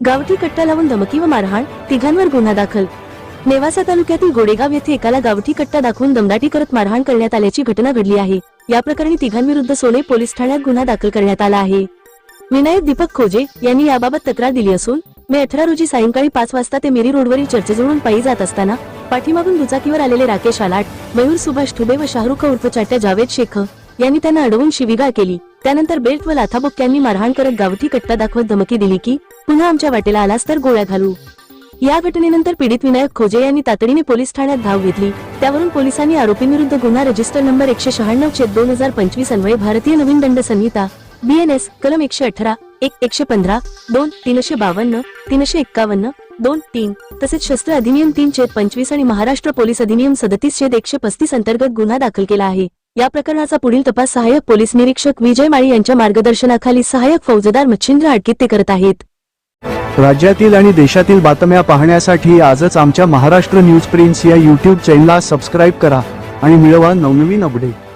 गावठी कट्टा लावून धमकी व मारहाण तिघांवर गुन्हा दाखल. नेवासा तालुक्यातील गोडेगाव येथे एकाला गावठी कट्टा दाखवून दमदाटी करत मारहाण करण्यात आल्याची घटना घडली आहे. या प्रकरणी तिघांविरुद्ध सोने पोलीस ठाण्यात गुन्हा दाखल करण्यात आला आहे. विनायक दीपक खोजे यांनी याबाबत तक्रार दिली असून मे अठरा रोजी सायंकाळी पाच वाजता ते मिरी रोडवरील चर्चेजवळून पायी जात असताना पाठीमागून दुचाकीवर आलेले राकेश आलाट मयूर सुभाष ठुबे व शाहरुख उर्फ चाट्या जावेद शेख यांनी त्यांना अडवून शिवीगाळ केली. त्यानंतर बेल्ट व लाथाबुक्क्यांनी मारहाण करत गावठी कट्टा दाखवत धमकी दिली की पुन्हा आमच्या वाटेला आलास तर गोळ्या घालू. या घटनेनंतर पीडित विनायक खोजे यांनी तातडीने पोलीस ठाण्यात धाव घेतली. त्यावरून पोलिसांनी आरोपींविरुद्ध गुन्हा रजिस्टर नंबर एकशे शहाण्णव छेद दोन हजार पंचवीस अन्वये भारतीय नवीन दंड संहिता बीएनएस कलम एकशे अठरा एक एकशे पंधरा दोन तीनशे बावन्न तीनशे एक्कावन्न दोन तीन तसेच शस्त्र अधिनियम तीन छेद पंचवीस आणि महाराष्ट्र पोलीस अधिनियम सदतीस छेद एकशे पस्तीस अंतर्गत गुन्हा दाखल केला आहे. या प्रकरणाचा पुढील तपास सहाय्यक पोलीस निरीक्षक विजय माळी यांच्या मार्गदर्शनाखाली सहाय्यक फौजदार मच्छिंद्र अडकित ते करत आहेत. राज्यातील आणि देशातील बातम्या पाहण्यासाठी आजच आमच्या महाराष्ट्र न्यूज प्रिन्स या यूट्यूब चॅनलला सबस्क्राईब करा आणि मिळवा नवनवीन अपडेट